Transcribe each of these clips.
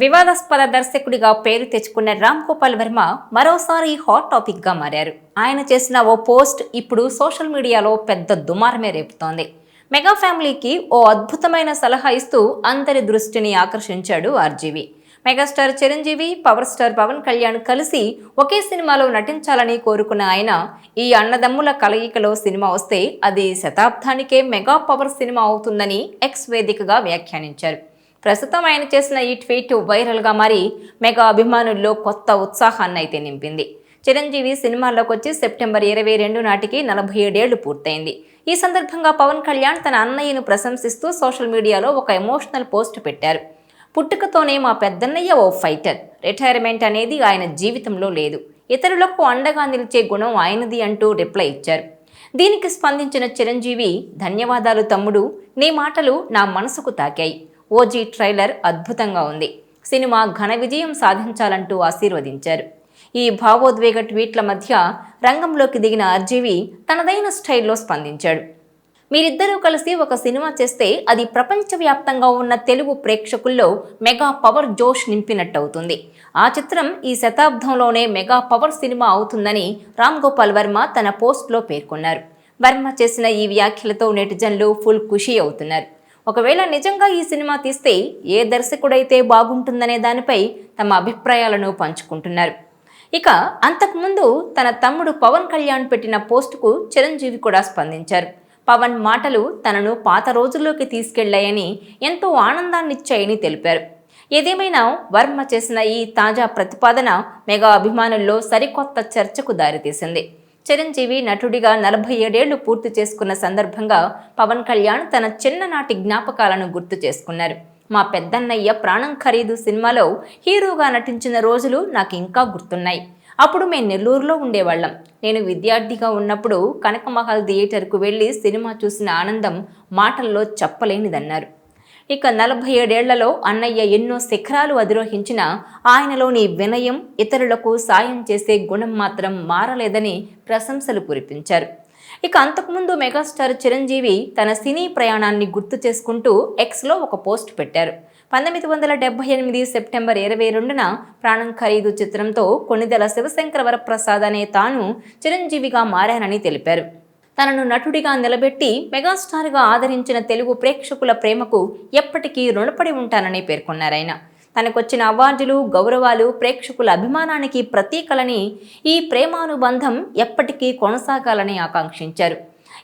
వివాదాస్పద దర్శకుడిగా పేరు తెచ్చుకున్న రామ్ గోపాల్ వర్మ మరోసారి హాట్ టాపిక్గా మారారు. ఆయన చేసిన ఓ పోస్ట్ ఇప్పుడు సోషల్ మీడియాలో పెద్ద దుమారమే రేపుతోంది. మెగా ఫ్యామిలీకి ఓ అద్భుతమైన సలహా ఇస్తూ అందరి దృష్టిని ఆకర్షించాడు RGV. Megastar Chiranjeevi power star Pawan Kalyan కలిసి ఒకే సినిమాలో నటించాలని కోరుకున్న ఆయన ఈ అన్నదమ్ముల కలయికలో సినిమా వస్తే అది శతాబ్దానికే మెగా పవర్ సినిమా అవుతుందని ఎక్స్ వేదికగా వ్యాఖ్యానించారు. ప్రస్తుతం ఆయన చేసిన ఈ ట్వీట్ వైరల్గా మారి మెగా అభిమానుల్లో కొత్త ఉత్సాహాన్ని అయితే నింపింది. చిరంజీవి సినిమాల్లోకి వచ్చి సెప్టెంబర్ ఇరవై రెండు నాటికి నలభై ఏడేళ్ళు పూర్తయింది. ఈ సందర్భంగా పవన్ కళ్యాణ్ తన అన్నయ్యను ప్రశంసిస్తూ సోషల్ మీడియాలో ఒక ఎమోషనల్ పోస్ట్ పెట్టారు. పుట్టుకతోనే మా పెద్దన్నయ్య ఓ ఫైటర్. రిటైర్మెంట్ అనేది ఆయన జీవితంలో లేదు. ఇతరులకు అండగా నిలిచే గుణం ఆయనది అంటూ రిప్లై ఇచ్చారు. దీనికి స్పందించిన చిరంజీవి ధన్యవాదాలు తమ్ముడు నీ మాటలు నా మనసుకు తాకాయి. ఓజీ ట్రైలర్ అద్భుతంగా ఉంది. సినిమా ఘన విజయం సాధించాలంటూ ఆశీర్వదించారు. ఈ భావోద్వేగ ట్వీట్ల మధ్య రంగంలోకి దిగిన ఆర్జీవి తనదైన స్టైల్లో స్పందించాడు. మీరిద్దరూ కలిసి ఒక సినిమా చేస్తే అది ప్రపంచవ్యాప్తంగా ఉన్న తెలుగు ప్రేక్షకుల్లో మెగా పవర్ జోష్ నింపినట్టవుతుంది. ఆ చిత్రం ఈ శతాబ్దంలోనే మెగా పవర్ సినిమా అవుతుందని రామ్ గోపాల్ వర్మ తన పోస్ట్లో పేర్కొన్నారు. వర్మ చేసిన ఈ వ్యాఖ్యలతో నెటిజన్లు ఫుల్ ఖుషి అవుతున్నారు. ఒకవేళ నిజంగా ఈ సినిమా తీస్తే ఏ దర్శకుడైతే బాగుంటుందనే దానిపై తమ అభిప్రాయాలను పంచుకుంటున్నారు. ఇక అంతకుముందు తన తమ్ముడు పవన్ కళ్యాణ్ పెట్టిన పోస్టుకు చిరంజీవి కూడా స్పందించారు. పవన్ మాటలు తనను పాత రోజుల్లోకి తీసుకెళ్ళాయని ఎంతో ఆనందాన్నిచ్చాయని తెలిపారు. ఏదేమైనా వర్మ చేసిన ఈ తాజా ప్రతిపాదన మెగా అభిమానుల్లో సరికొత్త చర్చకు దారితీసింది. చిరంజీవి నటుడిగా నలభై ఏడేళ్ళు పూర్తి చేసుకున్న సందర్భంగా పవన్ కళ్యాణ్ తన చిన్ననాటి జ్ఞాపకాలను గుర్తు చేసుకున్నారు. మా పెద్దన్నయ్య ప్రాణం ఖరీదు సినిమాలో హీరోగా నటించిన రోజులు నాకు ఇంకా గుర్తున్నాయి. అప్పుడు మేము నెల్లూరులో ఉండేవాళ్ళం. నేను విద్యార్థిగా ఉన్నప్పుడు కనకమహల్ థియేటర్కు వెళ్ళి సినిమా చూసిన ఆనందం మాటల్లో చెప్పలేనిదన్నారు. ఇక నలభై ఏడేళ్ళలో అన్నయ్య ఎన్నో శిఖరాలు అధిరోహించిన ఆయనలోని వినయం ఇతరులకు సాయం చేసే గుణం మాత్రం మారలేదని ప్రశంసలు కురిపించారు. ఇక అంతకుముందు మెగాస్టార్ చిరంజీవి తన సినీ ప్రయాణాన్ని గుర్తు చేసుకుంటూ ఎక్స్లో ఒక పోస్ట్ పెట్టారు. పంతొమ్మిది వందల డెబ్బై ఎనిమిది సెప్టెంబర్ ఇరవై రెండున ప్రాణం ఖరీదు చిత్రంతో కొన్నిదెల శివశంకర వరప్రసాద్ అనే తాను చిరంజీవిగా మారానని తెలిపారు. తనను నటుడిగా నిలబెట్టి మెగాస్టార్గా ఆదరించిన తెలుగు ప్రేక్షకుల ప్రేమకు ఎప్పటికీ రుణపడి ఉంటానని పేర్కొన్నారాయన. తనకొచ్చిన అవార్డులు గౌరవాలు ప్రేక్షకుల అభిమానానికి ప్రతీకలని ఈ ప్రేమానుబంధం ఎప్పటికీ కొనసాగాలని ఆకాంక్షించారు.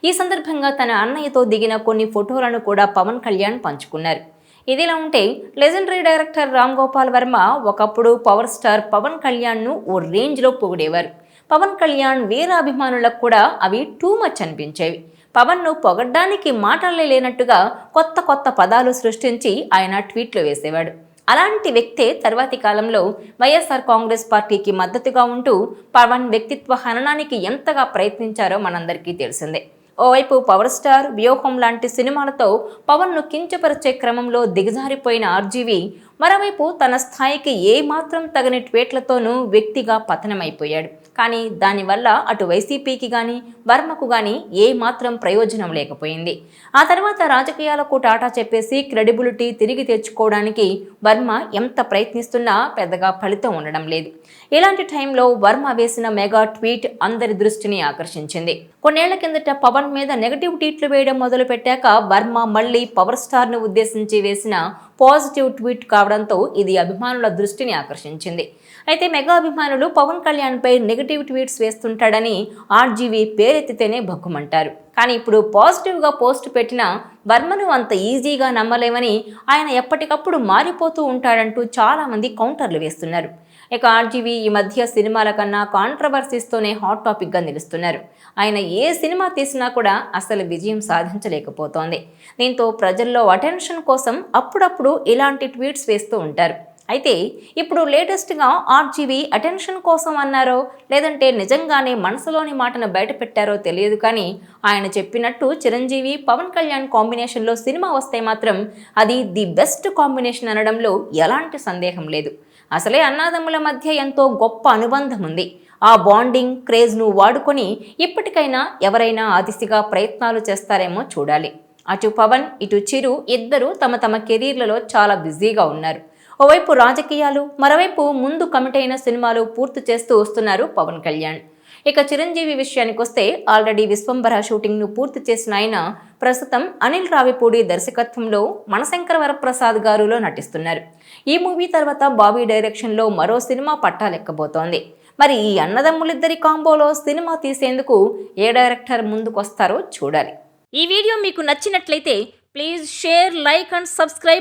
ఈ సందర్భంగా తన అన్నయ్యతో దిగిన కొన్ని ఫోటోలను కూడా పవన్ కళ్యాణ్ పంచుకున్నారు. ఇదిలా ఉంటే లెజెండరీ డైరెక్టర్ రామ్ గోపాల్ వర్మ ఒకప్పుడు పవర్ స్టార్ పవన్ కళ్యాణ్ను ఓ రేంజ్లో పొగిడేవారు. పవన్ కళ్యాణ్ వీరాభిమానులకు కూడా అవి టూ మచ్ అనిపించేవి. పవన్ను పొగడ్డానికి మాటలే లేనట్టుగా కొత్త కొత్త పదాలు సృష్టించి ఆయన ట్వీట్లు వేసేవాడు. అలాంటి వ్యక్తే తర్వాతి కాలంలో వైఎస్ఆర్ కాంగ్రెస్ పార్టీకి మద్దతుగా ఉంటూ పవన్ వ్యక్తిత్వ హననానికి ఎంతగా ప్రయత్నించారో మనందరికీ తెలిసిందే. ఓవైపు పవర్ స్టార్ వ్యూహం లాంటి సినిమాలతో పవన్ను కించపరిచే క్రమంలో దిగజారిపోయిన ఆర్జీవి మరోవైపు తన స్థాయికి ఏమాత్రం తగని ట్వీట్లతోనూ వ్యక్తిగా పతనమైపోయాడు. కానీ దానివల్ల అటు వైసీపీకి కానీ వర్మకు కానీ ఏమాత్రం ప్రయోజనం లేకపోయింది. ఆ తర్వాత రాజకీయాలకు టాటా చెప్పేసి క్రెడిబిలిటీ తిరిగి తెచ్చుకోవడానికి వర్మ ఎంత ప్రయత్నిస్తున్నా పెద్దగా ఫలితం ఉండడం లేదు. ఇలాంటి టైంలో వర్మ వేసిన మెగా ట్వీట్ అందరి దృష్టిని ఆకర్షించింది. కొన్నేళ్ళ కిందట పవన్ మీద నెగటివ్ ట్వీట్లు వేయడం మొదలుపెట్టాక వర్మ మళ్ళీ పవర్ స్టార్ను ఉద్దేశించి వేసిన పాజిటివ్ ట్వీట్ కావడంతో ఇది అభిమానుల దృష్టిని ఆకర్షించింది. అయితే మెగా అభిమానులు పవన్ కళ్యాణ్పై నెగటివ్ ట్వీట్స్ వేస్తుంటాడని ఆర్జీవి పేరెత్తితేనే భగ్గుమంటారు. కానీ ఇప్పుడు పాజిటివ్గా పోస్ట్ పెట్టిన వర్మను అంత ఈజీగా నమ్మలేమని ఆయన ఎప్పటికప్పుడు మారిపోతూ ఉంటాడంటూ చాలామంది కౌంటర్లు వేస్తున్నారు. ఇక ఆర్జీవి ఈ మధ్య సినిమాల కన్నా కాంట్రవర్సీస్తోనే హాట్ టాపిక్గా నిలుస్తున్నారు. ఆయన ఏ సినిమా తీసినా కూడా అసలు విజయం సాధించలేకపోతోంది. దీంతో ప్రజల్లో అటెన్షన్ కోసం అప్పుడప్పుడు ఇలాంటి ట్వీట్స్ వేస్తూ ఉంటారు. అయితే ఇప్పుడు లేటెస్ట్గా ఆర్జీవి అటెన్షన్ కోసం అన్నారో లేదంటే నిజంగానే మనసులోని మాటను బయట పెట్టారో తెలియదు కానీ ఆయన చెప్పినట్టు చిరంజీవి పవన్ కళ్యాణ్ కాంబినేషన్లో సినిమా వస్తే మాత్రం అది ది బెస్ట్ కాంబినేషన్ అనడంలో ఎలాంటి సందేహం లేదు. అసలే అన్నాదమ్ముల మధ్య ఎంతో గొప్ప అనుబంధం ఉంది. ఆ బాండింగ్ క్రేజ్ను వాడుకొని ఇప్పటికైనా ఎవరైనా ఆ ప్రయత్నాలు చేస్తారేమో చూడాలి. అటు పవన్ ఇటు చిరు ఇద్దరు తమ తమ కెరీర్లలో చాలా బిజీగా ఉన్నారు. ఓవైపు రాజకీయాలు మరోవైపు ముందు కమిట్ అయిన సినిమాలు పూర్తి చేస్తూ వస్తున్నారు పవన్ కళ్యాణ్. ఇక చిరంజీవి విషయానికి వస్తే ఆల్రెడీ విశ్వంబర షూటింగ్ను పూర్తి చేసిన ఆయన ప్రస్తుతం అనిల్ రావిపూడి దర్శకత్వంలో మనశంకర వరప్రసాద్ గారులో నటిస్తున్నారు. ఈ మూవీ తర్వాత బాబీ డైరెక్షన్లో మరో సినిమా పట్టాలెక్కబోతోంది మరి ఈ అన్నదమ్ములిద్దరి కాంబోలో సినిమా తీసేందుకు ఏ డైరెక్టర్ ముందుకొస్తారో చూడాలి. ఈ వీడియో మీకు నచ్చినట్లయితే please share like and subscribe